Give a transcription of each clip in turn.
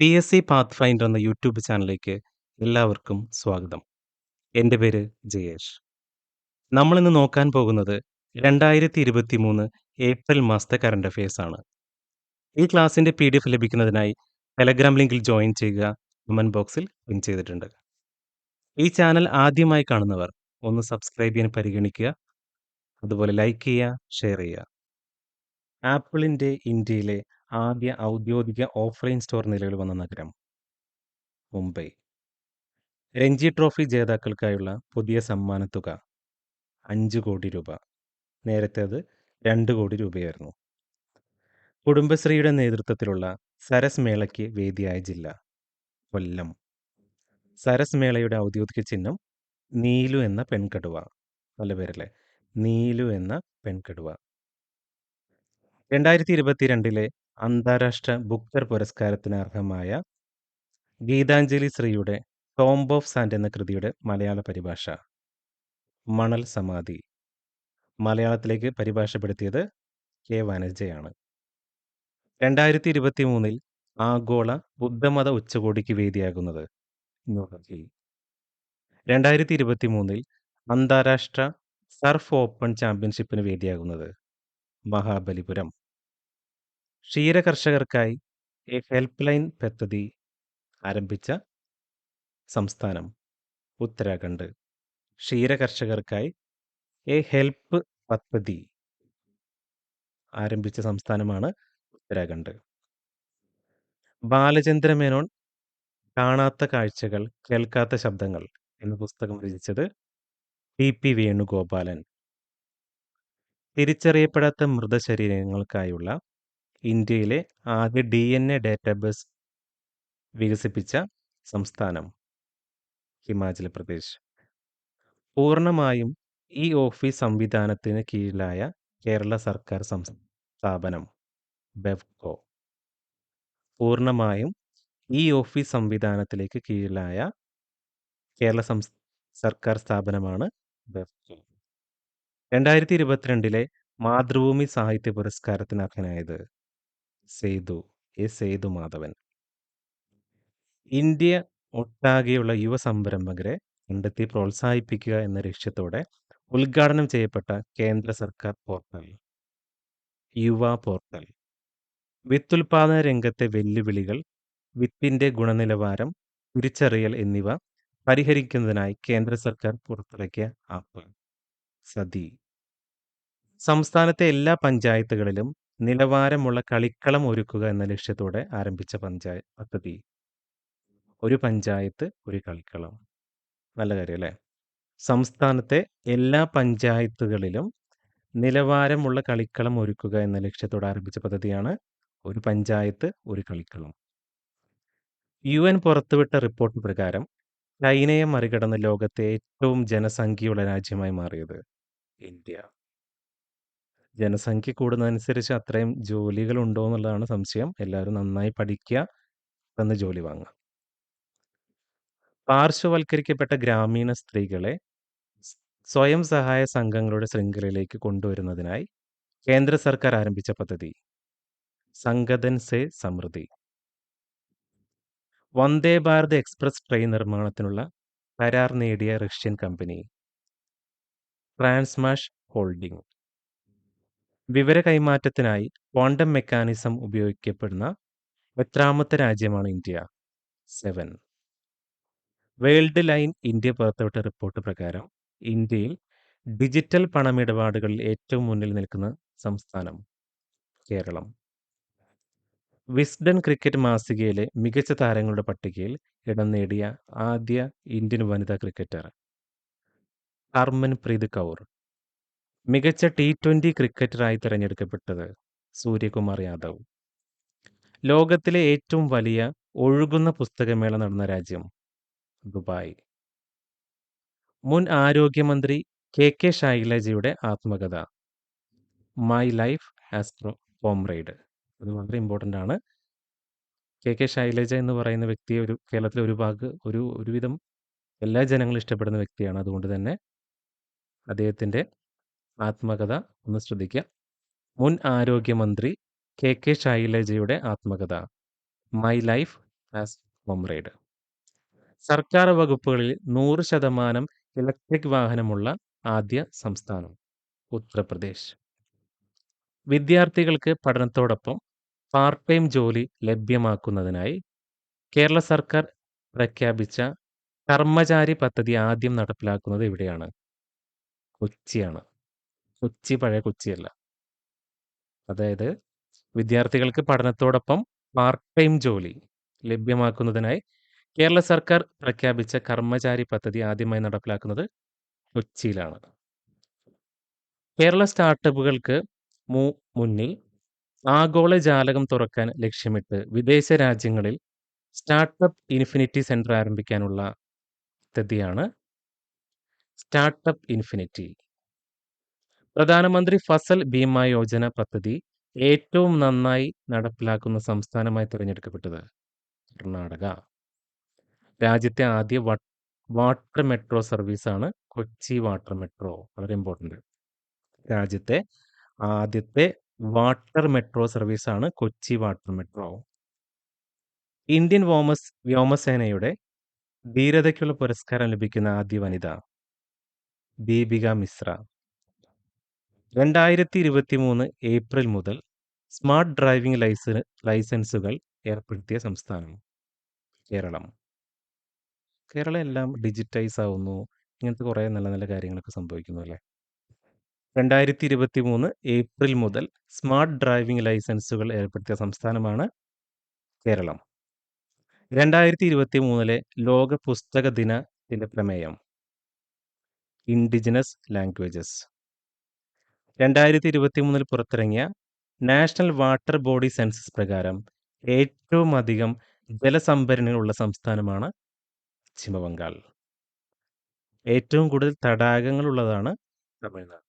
P S C path finder എന്ന YouTube ചാനലിലേക്ക് എല്ലാവർക്കും സ്വാഗതം. എന്റെ പേര് ജയേഷ്. നമ്മളിന്ന് നോക്കാൻ പോകുന്നത് 2023 ഏപ്രിൽ മാസത്തെ കറണ്ട് അഫയേഴ്സ് ആണ്. ഈ ക്ലാസ്സിന്റെ പി ഡി എഫ് ലഭിക്കുന്നതിനായി ടെലഗ്രാം ലിങ്കിൽ ജോയിൻ ചെയ്യുക. കമന്റ് ബോക്സിൽ പിൻ ചെയ്തിട്ടുണ്ട്. ഈ ചാനൽ ആദ്യമായി കാണുന്നവർ ഒന്ന് സബ്സ്ക്രൈബ് ചെയ്യാൻ പരിഗണിക്കുക. അതുപോലെ ലൈക്ക് ചെയ്യുക, ഷെയർ ചെയ്യുക. ആപ്പിളിന്റെ ഇന്ത്യയിലെ ആദ്യ ഔദ്യോഗിക ഓഫ്‌ലൈൻ സ്റ്റോർ നിലവിൽ വന്ന നഗരം? മുംബൈ. രഞ്ജി ട്രോഫി ജേതാക്കൾക്കായുള്ള പുതിയ സമ്മാനത്തുക? 5 കോടി രൂപ. നേരത്തെ അത് രണ്ട് കോടി രൂപയായിരുന്നു. കുടുംബശ്രീയുടെ നേതൃത്വത്തിലുള്ള സരസ് മേളയ്ക്ക് വേദിയായ ജില്ല? കൊല്ലം. സരസ് മേളയുടെ ഔദ്യോഗിക ചിഹ്നം നീലു എന്ന പെൺകടുവ. നല്ല പേരല്ലേ? നീലു എന്ന പെൺകടുവ. 2022ലെ അന്താരാഷ്ട്ര ബുക്കർ പുരസ്കാരത്തിന് അർഹമായ ഗീതാഞ്ജലി ശ്രീയുടെ ടോംബ് ഓഫ് സാൻഡ് എന്ന കൃതിയുടെ മലയാള പരിഭാഷ? മണൽ സമാധി. മലയാളത്തിലേക്ക് പരിഭാഷപ്പെടുത്തിയത് കെ. വാനജയാണ് രണ്ടായിരത്തി ഇരുപത്തി മൂന്നിൽ ആഗോള ബുദ്ധമത ഉച്ചകോടിക്ക് വേദിയാകുന്നത്? ന്യൂഡൽഹി. 2023ൽ അന്താരാഷ്ട്ര സർഫ് ഓപ്പൺ ചാമ്പ്യൻഷിപ്പിന് വേദിയാകുന്നത്? മഹാബലിപുരം. ക്ഷീരകർഷകർക്കായി ഹെൽപ്പ് ലൈൻ പദ്ധതി ആരംഭിച്ച സംസ്ഥാനം? ഉത്തരാഖണ്ഡ്. ക്ഷീരകർഷകർക്കായി എ ഹെൽപ്പ് പദ്ധതി ആരംഭിച്ച സംസ്ഥാനമാണ് ഉത്തരാഖണ്ഡ്. ബാലചന്ദ്ര മേനോൻ കാണാത്ത കാഴ്ചകൾ കേൾക്കാത്ത ശബ്ദങ്ങൾ എന്ന പുസ്തകം രചിച്ചത്? P P. വേണുഗോപാലൻ. തിരിച്ചറിയപ്പെടാത്ത മൃതശരീരങ്ങൾക്കായുള്ള ഇന്ത്യയിലെ ആദ്യ എ ഡാറ്റാബേസ് വികസിപ്പിച്ച സംസ്ഥാനം? ഹിമാചൽ പ്രദേശ്. പൂർണമായും ഈ ഓഫീസ് സംവിധാനത്തിന് കീഴിലായ കേരള സർക്കാർ സ്ഥാപനം? ബെവ്കോ. പൂർണമായും ഈ ഓഫീസ് സംവിധാനത്തിലേക്ക് കീഴിലായ കേരള സർക്കാർ സ്ഥാപനമാണ് ബെവ്കോ. 2022ലെ മാതൃഭൂമി സാഹിത്യ പുരസ്കാരത്തിന് അർഹനായത്? സേതു. എ. സേതു മാധവൻ ഇന്ത്യ ഒട്ടാകെയുള്ള യുവ സംരംഭകരെ കണ്ടെത്തി പ്രോത്സാഹിപ്പിക്കുക എന്ന ലക്ഷ്യത്തോടെ ഉദ്ഘാടനം ചെയ്യപ്പെട്ട കേന്ദ്ര സർക്കാർ പോർട്ടൽ? യുവ പോർട്ടൽ. വിത്തുൽപാദന രംഗത്തെ വെല്ലുവിളികൾ, വിത്തിന്റെ ഗുണനിലവാരം തിരിച്ചറിയൽ എന്നിവ പരിഹരിക്കുന്നതിനായി കേന്ദ്ര സർക്കാർ പുറത്തിറക്കിയ ആപ്പ്? സതി. സംസ്ഥാനത്തെ എല്ലാ പഞ്ചായത്തുകളിലും നിലവാരമുള്ള കളിക്കളം ഒരുക്കുക എന്ന ലക്ഷ്യത്തോടെ ആരംഭിച്ച പഞ്ചായ പദ്ധതി? ഒരു പഞ്ചായത്ത് ഒരു കളിക്കളം. നല്ല കാര്യം അല്ലേ? സംസ്ഥാനത്തെ എല്ലാ പഞ്ചായത്തുകളിലും നിലവാരമുള്ള കളിക്കളം ഒരുക്കുക എന്ന ലക്ഷ്യത്തോടെ ആരംഭിച്ച പദ്ധതിയാണ് ഒരു പഞ്ചായത്ത് ഒരു കളിക്കളം. യു എൻ പുറത്തുവിട്ട റിപ്പോർട്ട് പ്രകാരം ചൈനയെ മറികടന്ന് ലോകത്തെ ഏറ്റവും ജനസംഖ്യയുള്ള രാജ്യമായി മാറിയത്? ഇന്ത്യ. ജനസംഖ്യ കൂടുന്നതനുസരിച്ച് അത്രയും ജോലികൾ ഉണ്ടോ എന്നുള്ളതാണ് സംശയം. എല്ലാവരും നന്നായി പഠിക്കുക. തന്ന് ജോലി വാങ്ങുക. പാർശ്വവൽക്കരിക്കപ്പെട്ട ഗ്രാമീണ സ്ത്രീകളെ സ്വയം സഹായ സംഘങ്ങളുടെ ശൃംഖലയിലേക്ക് കൊണ്ടുവരുന്നതിനായി കേന്ദ്ര സർക്കാർ ആരംഭിച്ച പദ്ധതി? സംഗതൻ സെ സമൃദ്ധി. വന്ദേ ഭാരത് എക്സ്പ്രസ് ട്രെയിൻ നിർമ്മാണത്തിനുള്ള കരാർ നേടിയ റഷ്യൻ കമ്പനി? ട്രാൻസ്മാഷ് ഹോൾഡിംഗ്. വിവര കൈമാറ്റത്തിനായി ക്വാണ്ടം മെക്കാനിസം ഉപയോഗിക്കപ്പെടുന്ന എത്രാമത്തെ രാജ്യമാണ് India? Seven. World line India പുറത്തുവിട്ട റിപ്പോർട്ട് പ്രകാരം ഇന്ത്യയിൽ ഡിജിറ്റൽ പണമിടപാടുകളിൽ ഏറ്റവും മുന്നിൽ നിൽക്കുന്ന സംസ്ഥാനം? കേരളം. വിസ്ഡൻ ക്രിക്കറ്റ് മാസികയിലെ മികച്ച താരങ്ങളുടെ പട്ടികയിൽ ഇടം നേടിയ ആദ്യ ഇന്ത്യൻ വനിതാ ക്രിക്കറ്റർ? ഹർമൻ പ്രീത് കൗർ. മികച്ച ടി-ട്വന്റി ക്രിക്കറ്ററായി തിരഞ്ഞെടുക്കപ്പെട്ടത്? സൂര്യകുമാർ യാദവ്. ലോകത്തിലെ ഏറ്റവും വലിയ ഒഴുകുന്ന പുസ്തകമേള നടന്ന രാജ്യം? ദുബായ്. മുൻ ആരോഗ്യമന്ത്രി കെ. കെ. ശൈലജയുടെ ആത്മകഥ? My life as comrade. അത് വളരെ ഇമ്പോർട്ടന്റ് ആണ്. കെ. കെ. ശൈലജ എന്ന് പറയുന്ന വ്യക്തിയെ ഒരു കേരളത്തിലെ ഒരു ഭാഗ ഒരു ഒരുവിധം എല്ലാ ജനങ്ങളും ഇഷ്ടപ്പെടുന്ന വ്യക്തിയാണ്. അതുകൊണ്ട് തന്നെ അദ്ദേഹത്തിന്റെ ആത്മകഥ ഒന്ന് ശ്രദ്ധിക്കുക. മുൻ ആരോഗ്യമന്ത്രി കെ. കെ. ശൈലജയുടെ ആത്മകഥ? മൈ ലൈഫ് ആസ് കോംറേഡ് സർക്കാർ വകുപ്പുകളിൽ 100% ഇലക്ട്രിക് വാഹനമുള്ള ആദ്യ സംസ്ഥാനം ഉത്തർപ്രദേശ്. വിദ്യാർത്ഥികൾക്ക് പഠനത്തോടൊപ്പം പാർട്ട് ടൈം ജോലി ലഭ്യമാക്കുന്നതിനായി കേരള സർക്കാർ പ്രഖ്യാപിച്ച കർമ്മചാരി പദ്ധതി ആദ്യം നടപ്പിലാക്കുന്നത് എവിടെയാണ്? കൊച്ചിയാണ്. കൊച്ചി പഴയ കൊച്ചിയല്ല. അതായത് വിദ്യാർത്ഥികൾക്ക് പഠനത്തോടൊപ്പം പാർട്ട് ടൈം ജോലി ലഭ്യമാക്കുന്നതിനായി കേരള സർക്കാർ പ്രഖ്യാപിച്ച കർമ്മചാരി പദ്ധതി ആദ്യമായി നടപ്പിലാക്കുന്നത് കൊച്ചിയിലാണ്. കേരള സ്റ്റാർട്ടപ്പുകൾക്ക് മു മുന്നിൽ ആഗോള ജാലകം തുറക്കാൻ ലക്ഷ്യമിട്ട് വിദേശ രാജ്യങ്ങളിൽ സ്റ്റാർട്ടപ്പ് ഇൻഫിനിറ്റി സെന്റർ ആരംഭിക്കാനുള്ള പദ്ധതിയാണ് സ്റ്റാർട്ടപ്പ് ഇൻഫിനിറ്റി. പ്രധാനമന്ത്രി ഫസൽ ഭീമ യോജന പദ്ധതി ഏറ്റവും നന്നായി നടപ്പിലാക്കുന്ന സംസ്ഥാനമായി തിരഞ്ഞെടുക്കപ്പെട്ടത് കർണാടക. രാജ്യത്തെ ആദ്യ വാട്ടർ മെട്രോ സർവീസാണ് കൊച്ചി വാട്ടർ മെട്രോ. വളരെ ഇമ്പോർട്ടന്റ് രാജ്യത്തെ ആദ്യത്തെ വാട്ടർ മെട്രോ സർവീസാണ് കൊച്ചി വാട്ടർ മെട്രോ. ഇന്ത്യൻ വ്യോമസ് വ്യോമസേനയുടെ ധീരതയ്ക്കുള്ള പുരസ്കാരം ലഭിക്കുന്ന ആദ്യ വനിത ദീപിക മിശ്ര. 2023 ഏപ്രിൽ മുതൽ സ്മാർട്ട് ഡ്രൈവിംഗ് ലൈസൻ ലൈസൻസുകൾ ഏർപ്പെടുത്തിയ സംസ്ഥാനം കേരളം. കേരളം എല്ലാം ഡിജിറ്റൈസ് ആവുന്നു. ഇങ്ങനത്തെ കുറേ നല്ല നല്ല കാര്യങ്ങളൊക്കെ സംഭവിക്കുന്നു അല്ലേ? 2023 ഏപ്രിൽ മുതൽ സ്മാർട്ട് ഡ്രൈവിംഗ് ലൈസൻസുകൾ ഏർപ്പെടുത്തിയ സംസ്ഥാനമാണ് കേരളം. 2023 ലോക പുസ്തക ദിനത്തിന്റെ പ്രമേയം ഇൻഡിജിനസ് ലാംഗ്വേജസ്. 2023 പുറത്തിറങ്ങിയ നാഷണൽ വാട്ടർ ബോഡി സെൻസസ് പ്രകാരം ഏറ്റവും അധികം ജലസംഭരണികളുള്ള സംസ്ഥാനമാണ് പശ്ചിമബംഗാൾ ഏറ്റവും കൂടുതൽ തടാകങ്ങൾ ഉള്ളതാണ് തമിഴ്നാട്.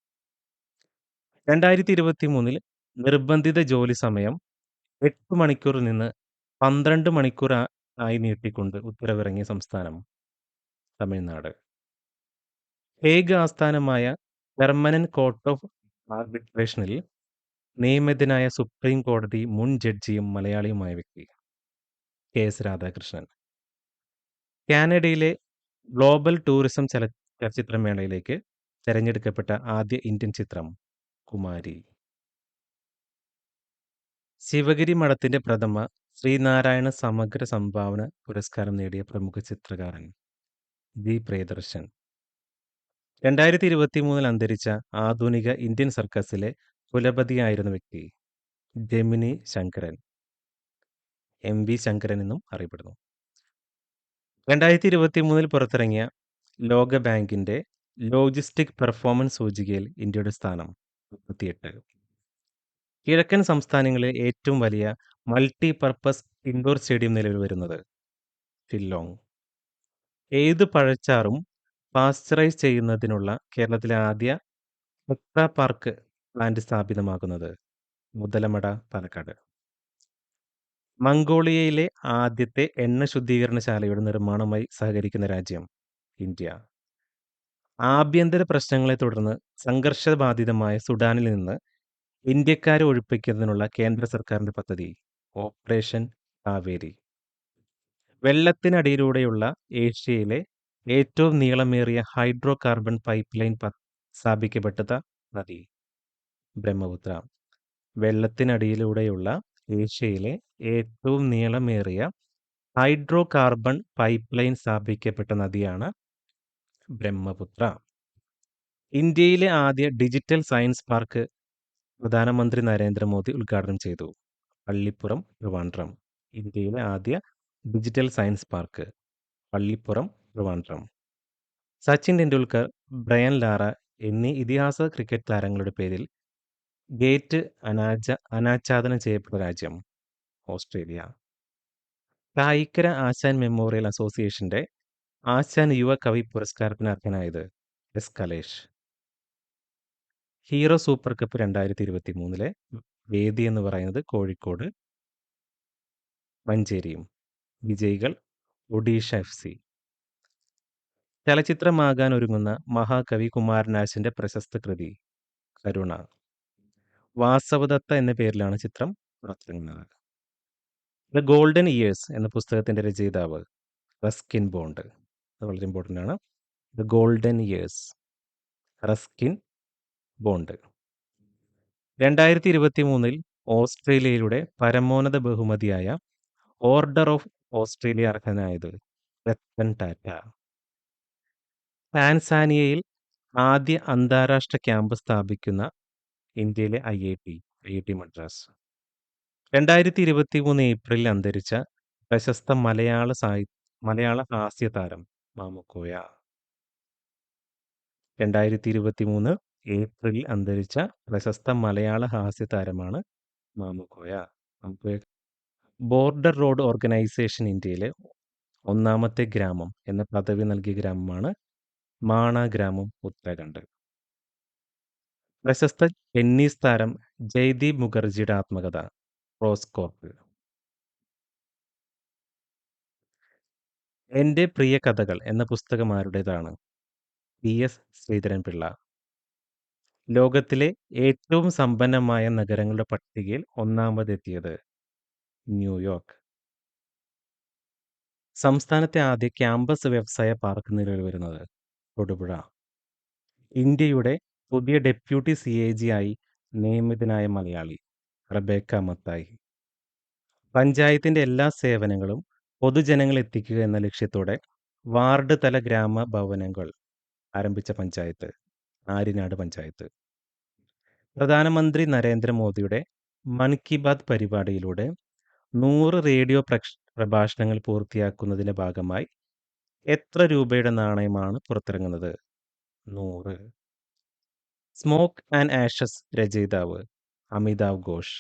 2023 നിർബന്ധിത ജോലി സമയം എട്ട് മണിക്കൂറിൽ നിന്ന് 12 മണിക്കൂർ ആയി നീട്ടിക്കൊണ്ട് ഉത്തരവിറങ്ങിയ സംസ്ഥാനം തമിഴ്നാട്. ഹേഗ് ആസ്ഥാനമായ പെർമനന്റ് കോർട്ട് ഓഫ് ആർബിട്രേഷനിൽ നിയമിതനായ സുപ്രീം കോടതി മുൻ ജഡ്ജിയും മലയാളിയുമായ വ്യക്തി കെ. എസ്. രാധാകൃഷ്ണൻ. കാനഡയിലെ ഗ്ലോബൽ ടൂറിസം ചല ചലച്ചിത്രമേളയിലേക്ക് തെരഞ്ഞെടുക്കപ്പെട്ട ആദ്യ ഇന്ത്യൻ ചിത്രം കുമാരി. ശിവഗിരി മഠത്തിന്റെ പ്രഥമ ശ്രീനാരായണ സമഗ്ര സംഭാവന പുരസ്കാരം നേടിയ പ്രമുഖ ചിത്രകാരൻ ജി. പ്രിയദർശൻ. 2023 അന്തരിച്ച ആധുനിക ഇന്ത്യൻ സർക്കസിലെ കുലപതിയായിരുന്ന വ്യക്തി Gemini Sankaran. M. V. Sankaran എന്നും അറിയപ്പെടുന്നു. 2023 പുറത്തിറങ്ങിയ ലോക ബാങ്കിന്റെ ലോജിസ്റ്റിക് പെർഫോമൻസ് സൂചികയിൽ ഇന്ത്യയുടെ സ്ഥാനം 38. കിഴക്കൻ സംസ്ഥാനങ്ങളിലെ ഏറ്റവും വലിയ മൾട്ടി പർപ്പസ് ഇൻഡോർ സ്റ്റേഡിയം നിലവിൽ വരുന്നത് ഷില്ലോങ്. ഏത് പഴച്ചാറും പാസ്ചറൈസ് ചെയ്യുന്നതിനുള്ള കേരളത്തിലെ ആദ്യ ടെട്രാ പാർക്ക് പ്ലാന്റ് സ്ഥാപിതമാകുന്നത് മുതലമട, പാലക്കാട്. മംഗോളിയയിലെ ആദ്യത്തെ എണ്ണ ശുദ്ധീകരണശാലയുടെ നിർമ്മാണവുമായി സഹകരിക്കുന്ന രാജ്യം ഇന്ത്യ. ആഭ്യന്തര പ്രശ്നങ്ങളെ തുടർന്ന് സംഘർഷബാധിതമായ സുഡാനിൽ നിന്ന് ഇന്ത്യക്കാരെ ഒഴിപ്പിക്കുന്നതിനുള്ള കേന്ദ്ര സർക്കാരിന്റെ പദ്ധതി ഓപ്പറേഷൻ കാവേരി. വെള്ളത്തിനടിയിലൂടെയുള്ള ഏഷ്യയിലെ ഏറ്റവും നീളമേറിയ ഹൈഡ്രോ കാർബൺ പൈപ്പ് ലൈൻ പ സ്ഥാപിക്കപ്പെട്ട നദി ബ്രഹ്മപുത്ര. വെള്ളത്തിനടിയിലൂടെയുള്ള ഏഷ്യയിലെ ഏറ്റവും നീളമേറിയ ഹൈഡ്രോ കാർബൺ പൈപ്പ് ലൈൻ സ്ഥാപിക്കപ്പെട്ട നദിയാണ് ബ്രഹ്മപുത്ര. ഇന്ത്യയിലെ ആദ്യ ഡിജിറ്റൽ സയൻസ് പാർക്ക് പ്രധാനമന്ത്രി നരേന്ദ്രമോദി ഉദ്ഘാടനം ചെയ്തു. പള്ളിപ്പുറം, ട്രിവാൻഡ്രം. ഇന്ത്യയിലെ ആദ്യ digital science park Pallippuram, Trivandrum. Sachin Tendulkar, Brian Lara എന്നീ ഇതിഹാസ ക്രിക്കറ്റ് താരങ്ങളുടെ പേരിൽ ഗേറ്റ് അനാച അനാച്ഛാദനം ചെയ്യപ്പെട്ട രാജ്യം ഓസ്ട്രേലിയ. കായിക്കര ആശാൻ മെമ്മോറിയൽ അസോസിയേഷന്റെ ആശാൻ യുവ കവി പുരസ്കാരത്തിന് അർഹനായത് S. Kalesh. Hero super cup 2023 വേദി എന്ന് പറയുന്നത് കോഴിക്കോട് മഞ്ചേരിയും. വിജയികൾ ഒഡീഷ എഫ്.സി. ചലച്ചിത്രമാകാൻ ഒരുങ്ങുന്ന മഹാകവി കുമാരനാശന്റെ പ്രശസ്ത കൃതി കരുണ. വാസവദത്ത എന്ന പേരിലാണ് ചിത്രം പുറത്തിറങ്ങുന്നത്. ദ ഗോൾഡൻ ഇയേഴ്സ് എന്ന പുസ്തകത്തിന്റെ രചയിതാവ് റസ്കിൻ ബോണ്ട് അത് വളരെ ഇമ്പോർട്ടന്റ് ആണ് the golden years Ruskin Bond രണ്ടായിരത്തി ഇരുപത്തി മൂന്നിൽ ഓസ്ട്രേലിയയുടെ പരമോന്നത ബഹുമതിയായ ഓർഡർ ഓഫ് ഓസ്ട്രേലിയ അർഹനായത് രത്തൻ ടാറ്റ ടാൻസാനിയയിൽ ആദ്യ അന്താരാഷ്ട്ര ക്യാമ്പ് സ്ഥാപിക്കുന്ന ഇന്ത്യയിലെ I I T I I T Madras. രണ്ടായിരത്തി ഇരുപത്തി മൂന്ന് ഏപ്രിലിൽ അന്തരിച്ച പ്രശസ്ത മലയാള സാഹി മലയാള ഹാസ്യ താരം മാമുക്കോയ രണ്ടായിരത്തി ഇരുപത്തി മൂന്ന് ഏപ്രിലിൽ അന്തരിച്ച പ്രശസ്ത മലയാള ഹാസ്യ താരമാണ് Mamukkoya Mamukkoya border road organisation ഇന്ത്യയിലെ ഒന്നാമത്തെ ഗ്രാമം എന്ന പദവി നൽകിയ ഗ്രാമമാണ് മാണ ഗ്രാമം ഉത്തരാഖണ്ഡ്. പ്രശസ്ത ടെന്നീസ് താരം ജയ്ദീപ് മുഖർജിയുടെ ആത്മകഥ റോസ്കോർക്ക് എന്റെ പ്രിയ കഥകൾ എന്ന പുസ്തകം ആരുടേതാണ്? പി. എസ്. ശ്രീധരൻപിള്ള ലോകത്തിലെ ഏറ്റവും സമ്പന്നമായ നഗരങ്ങളുടെ പട്ടികയിൽ ഒന്നാമതെത്തിയത് ന്യൂയോർക്ക്. സംസ്ഥാനത്തെ ആദ്യ ക്യാമ്പസ് വ്യവസായ പാർക്ക് നിലവിൽ വരുന്നത് തൊടുപുഴ. ഇന്ത്യയുടെ പുതിയ ഡെപ്യൂട്ടി സി എ ജി ആയി നിയമിതനായ മലയാളി റബേക്ക മത്തായി പഞ്ചായത്തിന്റെ എല്ലാ സേവനങ്ങളും പൊതുജനങ്ങൾ എത്തിക്കുക എന്ന ലക്ഷ്യത്തോടെ വാർഡ് തല ഗ്രാമ ഭവനങ്ങൾ ആരംഭിച്ച പഞ്ചായത്ത് ആര്യനാട് പഞ്ചായത്ത്. പ്രധാനമന്ത്രി നരേന്ദ്രമോദിയുടെ മൻ കി ബാത് പരിപാടിയിലൂടെ നൂറ് റേഡിയോ പ്രക്ഷ പ്രഭാഷണങ്ങൾ പൂർത്തിയാക്കുന്നതിന്റെ ഭാഗമായി എത്ര രൂപയുടെ നാണയമാണ് പുറത്തിറങ്ങുന്നത്? നൂറ്. സ്മോക്ക് ആൻഡ് ആഷസ് രചയിതാവ് അമിതാവ് ഘോഷ്.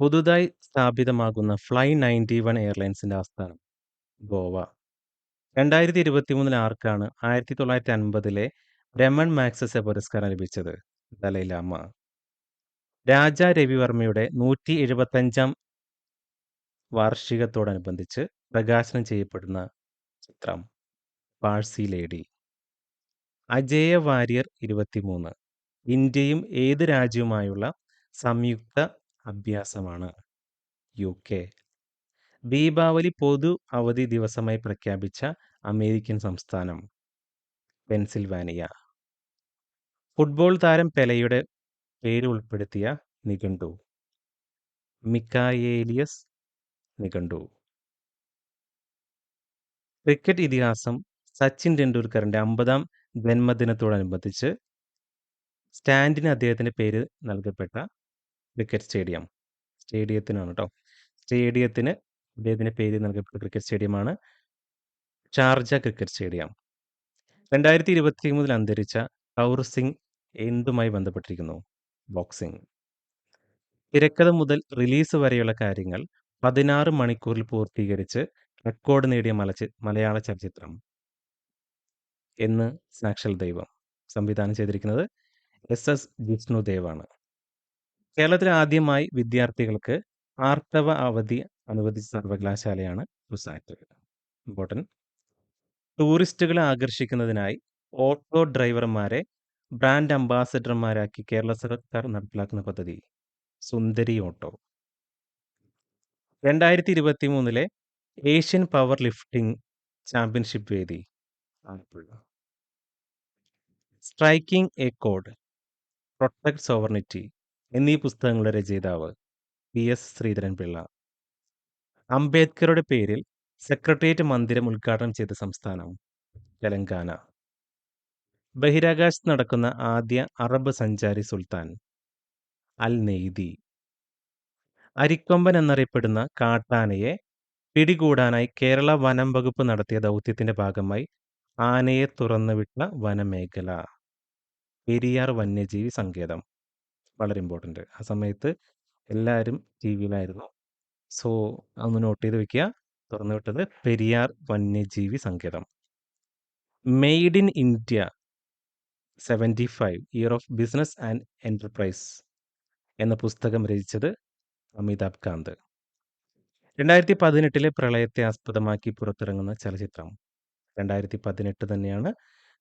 പുതുതായി സ്ഥാപിതമാകുന്ന ഫ്ലൈ നയന്റി വൺ എയർലൈൻസിന്റെ ആസ്ഥാനം ഗോവ. രണ്ടായിരത്തി ഇരുപത്തി മൂന്നിൽ ആർക്കാണ് ആയിരത്തി തൊള്ളായിരത്തി അൻപതിലെ രമൺ മാക്സസെ പുരസ്കാരം ലഭിച്ചത്? ദലൈലാമ രാജ രവിവർമ്മയുടെ നൂറ്റി എഴുപത്തഞ്ചാം വാർഷികത്തോടനുബന്ധിച്ച് പ്രകാശനം ചെയ്യപ്പെടുന്ന ചിത്രം പാഴ്സി ലേഡി. അജേയ വാര്യർ ഇരുപത്തിമൂന്ന്. ഇന്ത്യയും ഏത് രാജ്യവുമായുള്ള സംയുക്ത അഭ്യാസമാണ്? U K. ദീപാവലി പൊതു അവധി ദിവസമായി പ്രഖ്യാപിച്ച അമേരിക്കൻ സംസ്ഥാനം പെൻസിൽവാനിയ. ഫുട്ബോൾ താരം പെലയുടെ പേര് ഉൾപ്പെടുത്തിയ നിഘണ്ടു. മിക്കായേലിയസ് നിഘണ്ടു ക്രിക്കറ്റ് ഇതിഹാസം സച്ചിൻ ടെണ്ടുൽക്കറിന്റെ അമ്പതാം ജന്മദിനത്തോടനുബന്ധിച്ച് സ്റ്റാൻഡിന് അദ്ദേഹത്തിന്റെ പേര് നൽകപ്പെട്ട ക്രിക്കറ്റ് സ്റ്റേഡിയം. സ്റ്റേഡിയത്തിനാണ് കേട്ടോ സ്റ്റേഡിയത്തിന് അദ്ദേഹത്തിന്റെ പേര് നൽകപ്പെട്ട ക്രിക്കറ്റ് സ്റ്റേഡിയമാണ് ഷാർജ ക്രിക്കറ്റ് സ്റ്റേഡിയം. രണ്ടായിരത്തി ഇരുപത്തി മൂന്നിൽ അന്തരിച്ച കൗർ സിംഗ് എന്തുമായി ബന്ധപ്പെട്ടിരിക്കുന്നു? ബോക്സിംഗ്. തിരക്കഥ മുതൽ റിലീസ് വരെയുള്ള കാര്യങ്ങൾ പതിനാറ് മണിക്കൂറിൽ പൂർത്തീകരിച്ച് റെക്കോർഡ് നേടിയ മലചി മലയാള ചലച്ചിത്രം എന്ന് സാക്ഷൽ ദൈവം സംവിധാനം ചെയ്തിരിക്കുന്നത് എസ് എസ് ജിഷ്ണുദേവാണ് കേരളത്തിൽ ആദ്യമായി വിദ്യാർത്ഥികൾക്ക് ആർത്തവ അവധി അനുവദിച്ച സർവകലാശാലയാണ് റുസാറ്റ് ഇമ്പോർട്ടന്റ് ടൂറിസ്റ്റുകളെ ആകർഷിക്കുന്നതിനായി ഓട്ടോ ഡ്രൈവർമാരെ ബ്രാൻഡ് അംബാസഡർമാരാക്കി കേരള സർക്കാർ നടപ്പിലാക്കുന്ന പദ്ധതി സുന്ദരി ഓട്ടോ. രണ്ടായിരത്തി ഇരുപത്തി മൂന്നിലെ ഏഷ്യൻ പവർ ലിഫ്റ്റിംഗ് ചാമ്പ്യൻഷിപ്പ് വേദി. Alappuzha. Striking a code protect sovereignty എന്നീ പുസ്തകങ്ങളുടെ രചയിതാവ് പി എസ് ശ്രീധരൻപിള്ള. അംബേദ്കറുടെ പേരിൽ സെക്രട്ടേറിയറ്റ് മന്ദിരം ഉദ്ഘാടനം ചെയ്ത സംസ്ഥാനം തെലങ്കാന. ബഹിരാകാശത്ത് നടക്കുന്ന ആദ്യ അറബ് സഞ്ചാരി സുൽത്താൻ അൽ നെയ്തി അരിക്കൊമ്പൻ എന്നറിയപ്പെടുന്ന കാട്ടാനയെ പിടികൂടാനായി കേരള വനം വകുപ്പ് നടത്തിയ ദൗത്യത്തിന്റെ ഭാഗമായി ആനയെ തുറന്നുവിട്ട വനമേഖല. പെരിയാർ വന്യജീവി സങ്കേതം. വളരെ ഇമ്പോർട്ടന്റ് ആ സമയത്ത് എല്ലാവരും ടി വിയിലായിരുന്നു. സോ ഒന്ന് നോട്ട് ചെയ്ത് വെക്കുക. തുറന്നുവിട്ടത് പെരിയാർ വന്യജീവി സങ്കേതം. Made in India seventy five year of business and enterprise എന്ന പുസ്തകം രചിച്ചത് അമിതാഭ് കാന്ത് രണ്ടായിരത്തി പതിനെട്ടിലെ പ്രളയത്തെ ആസ്പദമാക്കി പുറത്തിറങ്ങുന്ന ചലച്ചിത്രം. രണ്ടായിരത്തി പതിനെട്ട് തന്നെയാണ്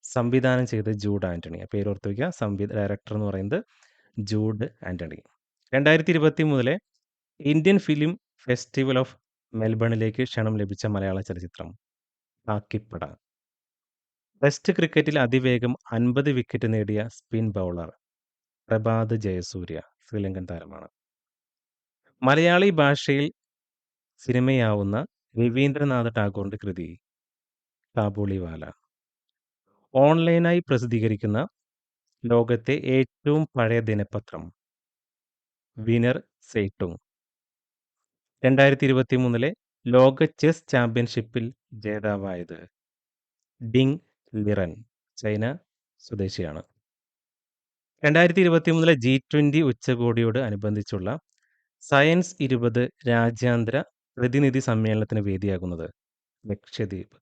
സംവിധാനം ചെയ്ത് ജൂഡ് ആന്റണി പേരോർത്ത് വയ്ക്കുക സംവി ഡയറക്ടർ എന്ന് പറയുന്നത് ജൂഡ് ആന്റണി രണ്ടായിരത്തി ഇരുപത്തി മൂന്നിലെ ഇന്ത്യൻ ഫിലിം ഫെസ്റ്റിവൽ ഓഫ് മെൽബണിലേക്ക് ക്ഷണം ലഭിച്ച മലയാള ചലച്ചിത്രം കാക്കിപ്പട. ടെസ്റ്റ് ക്രിക്കറ്റിൽ അതിവേഗം അൻപത് വിക്കറ്റ് നേടിയ സ്പിൻ ബൗളർ പ്രഭാത് ജയസൂര്യ ശ്രീലങ്കൻ താരമാണ്. മലയാളി ഭാഷയിൽ സിനിമയാവുന്ന രവീന്ദ്രനാഥ ടാഗോറിന്റെ കൃതി കാബൂളിവാല. ഓൺലൈനായി പ്രസിദ്ധീകരിക്കുന്ന ലോകത്തെ ഏറ്റവും പഴയ ദിനപത്രം വിനർ സേട്ടുങ് രണ്ടായിരത്തി ഇരുപത്തി മൂന്നിലെ ലോക ചെസ് ചാമ്പ്യൻഷിപ്പിൽ ജേതാവായത് ഡിങ് ലിറൻ ചൈന സ്വദേശിയാണ്. രണ്ടായിരത്തി ഇരുപത്തി മൂന്നിലെ ജി ട്വന്റി ഉച്ചകോടിയോട് അനുബന്ധിച്ചുള്ള സയൻസ് ഇരുപത് രാജ്യാന്തര പ്രതിനിധി സമ്മേളനത്തിന് വേദിയാകുന്നത് ലക്ഷദ്വീപ്.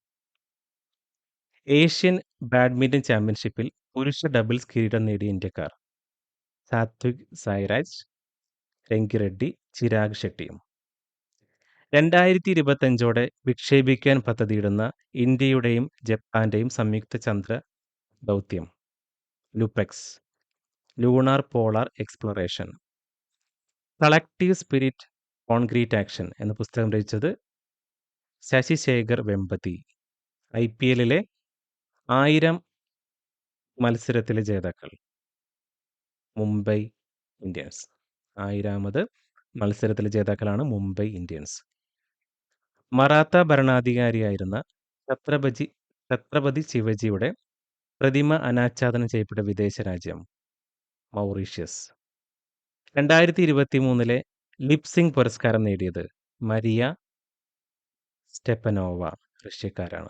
ഏഷ്യൻ ബാഡ്മിന്റൺ ചാമ്പ്യൻഷിപ്പിൽ പുരുഷ ഡബിൾസ് കിരീടം നേടിയ ഇന്ത്യക്കാർ സാത്വിക് സായിരാജ് രംഗിറെഡ്ഡി ചിരാഗ് ഷെട്ടിയും. രണ്ടായിരത്തി ഇരുപത്തഞ്ചോടെ വിക്ഷേപിക്കാൻ പദ്ധതിയിടുന്ന ഇന്ത്യയുടെയും ജപ്പാന്റെയും സംയുക്ത ചന്ദ്ര ദൗത്യം LUPEX lunar polar exploration. Collective spirit concrete action എന്ന പുസ്തകം രചിച്ചത് ശശിശേഖർ വെമ്പതി. ഐ പി എല്ലിലെ ആയിരം മത്സരത്തിലെ ജേതാക്കൾ. മുംബൈ ഇന്ത്യൻസ്. ആയിരാമത് മത്സരത്തിലെ ജേതാക്കളാണ് മുംബൈ ഇന്ത്യൻസ്. മറാത്ത ഭരണാധികാരിയായിരുന്ന ഛത്രപതി ഛത്രപതി ശിവജിയുടെ പ്രതിമ അനാച്ഛാദനം ചെയ്യപ്പെട്ട വിദേശ രാജ്യം മൗറീഷ്യസ്. രണ്ടായിരത്തി ഇരുപത്തി മൂന്നിലെ ലിപ്സിംഗ് പുരസ്കാരം നേടിയത് മരിയ സ്റ്റെപ്പനോവ റഷ്യക്കാരാണ്.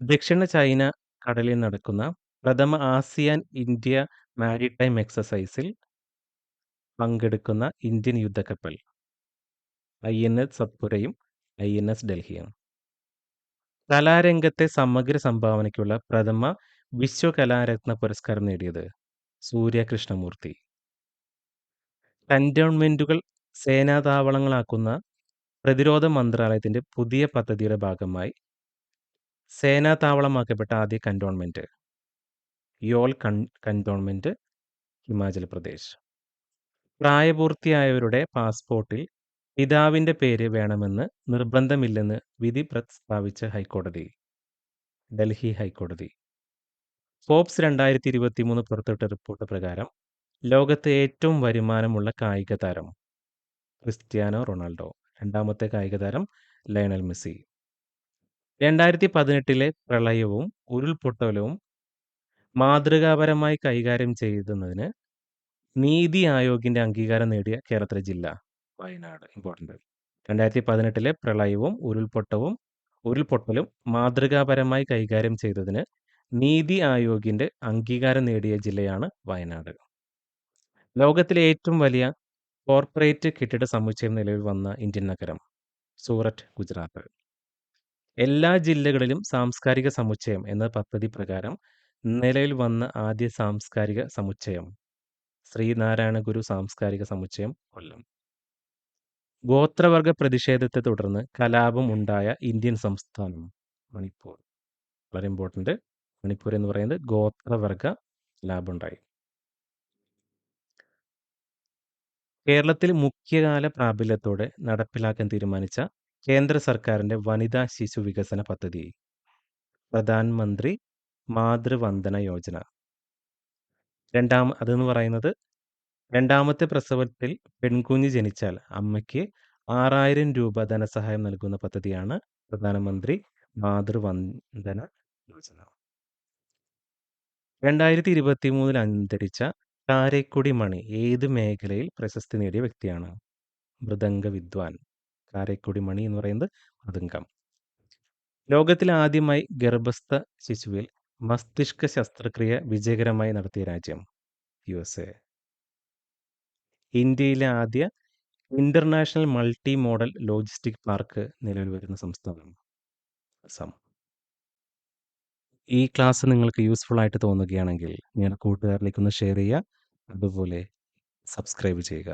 ദക്ഷിണ ചൈന കടലിൽ നടക്കുന്ന പ്രഥമ ആസിയാൻ ഇന്ത്യ മാരിടൈം എക്സസൈസിൽ പങ്കെടുക്കുന്ന ഇന്ത്യൻ യുദ്ധക്കപ്പൽ ഐ എൻ എസ് സത്പുരയും ഐ എൻ എസ് ഡൽഹിയും. കലാരംഗത്തെ സമഗ്ര സംഭാവനയ്ക്കുള്ള പ്രഥമ വിശ്വകലാരത്ന പുരസ്കാരം നേടിയത് സൂര്യ കൃഷ്ണമൂർത്തി കന്റോൺമെന്റുകൾ സേനാതാവളങ്ങളാക്കുന്ന പ്രതിരോധ മന്ത്രാലയത്തിന്റെ പുതിയ പദ്ധതിയുടെ ഭാഗമായി സേനാതാവളമാക്കപ്പെട്ട ആദ്യ കന്റോൺമെന്റ് യോൽ കൺ കന്റോൺമെന്റ് ഹിമാചൽ പ്രദേശ്. പ്രായപൂർത്തിയായവരുടെ പാസ്പോർട്ടിൽ പിതാവിന്റെ പേര് വേണമെന്ന് നിർബന്ധമില്ലെന്ന് വിധി പ്രസ്താവിച്ച ഹൈക്കോടതി. ഡൽഹി ഹൈക്കോടതി. ഫോബ്സ് രണ്ടായിരത്തി ഇരുപത്തി മൂന്ന് പുറത്തുവിട്ട റിപ്പോർട്ട് പ്രകാരം ലോകത്തെ ഏറ്റവും വരുമാനമുള്ള കായിക താരം ക്രിസ്ത്യാനോ റൊണാൾഡോ. രണ്ടാമത്തെ കായിക താരം ലയണൽ മെസ്സി. രണ്ടായിരത്തി പതിനെട്ടിലെ പ്രളയവും ഉരുൾപൊട്ടലവും മാതൃകാപരമായി കൈകാര്യം ചെയ്യുന്നതിന് നീതി ആയോഗിന്റെ അംഗീകാരം നേടിയ കേരളത്തിലെ ജില്ല വയനാട്. ഇമ്പോർട്ടന്റ് രണ്ടായിരത്തി പതിനെട്ടിലെ പ്രളയവും ഉരുൾപൊട്ടവും ഉരുൾപൊട്ടലും മാതൃകാപരമായി കൈകാര്യം ചെയ്തതിന് നീതി ആയോഗിന്റെ അംഗീകാരം നേടിയ ജില്ലയാണ് വയനാട്. ലോകത്തിലെ ഏറ്റവും വലിയ കോർപ്പറേറ്റ് കെട്ടിട സമുച്ചയം നിലവിൽ വന്ന ഇന്ത്യൻ നഗരം സൂററ്റ് ഗുജറാത്ത്. എല്ലാ ജില്ലകളിലും സാംസ്കാരിക സമുച്ചയം എന്ന പദ്ധതി പ്രകാരം നിലവിൽ വന്ന ആദ്യ സാംസ്കാരിക സമുച്ചയം ശ്രീനാരായണ ഗുരു സാംസ്കാരിക സമുച്ചയം കൊല്ലം. ഗോത്രവർഗ പ്രതിഷേധത്തെ തുടർന്ന് കലാപം ഉണ്ടായ ഇന്ത്യൻ സംസ്ഥാനം മണിപ്പൂർ. വളരെ ഇമ്പോർട്ടന്റ് മണിപ്പൂർ എന്ന് പറയുന്നത് ഗോത്രവർഗ ഉണ്ടായി കേരളത്തിൽ മുഖ്യകാല പ്രാബല്യത്തോടെ നടപ്പിലാക്കാൻ തീരുമാനിച്ച കേന്ദ്ര സർക്കാരിന്റെ വനിതാ ശിശു വികസന പദ്ധതി. പ്രധാനമന്ത്രി മാതൃവന്ദന യോജന. രണ്ടാം അതെന്ന് പറയുന്നത് രണ്ടാമത്തെ പ്രസവത്തിൽ പെൺകുഞ്ഞ് ജനിച്ചാൽ അമ്മയ്ക്ക് ആറായിരം രൂപ ധനസഹായം നൽകുന്ന പദ്ധതിയാണ് പ്രധാനമന്ത്രി മാതൃവന്ദന യോജന. രണ്ടായിരത്തി ഇരുപത്തി മൂന്നിൽ അന്തരിച്ച കാരക്കുടി മണി ഏത് മേഖലയിൽ പ്രശസ്തി നേടിയ വ്യക്തിയാണ്? മൃദംഗ വിദ്വാൻ. കാരക്കുടി മണി എന്ന് പറയുന്നത് മൃദംഗം. ലോകത്തിൽ ആദ്യമായി ഗർഭസ്ഥ ശിശുവിൽ മസ്തിഷ്ക ശസ്ത്രക്രിയ വിജയകരമായി നടത്തിയ രാജ്യം യു എസ് എ. ഇന്ത്യയിലെ ആദ്യ international multi modal logistic park നിലവിൽ വരുന്ന സംസ്ഥാനം അസം. ഈ ക്ലാസ് നിങ്ങൾക്ക് യൂസ്ഫുൾ ആയിട്ട് തോന്നുകയാണെങ്കിൽ നിങ്ങളുടെ കൂട്ടുകാരിലേക്കൊന്ന് ഷെയർ ചെയ്യുക. അതുപോലെ സബ്സ്ക്രൈബ് ചെയ്യുക.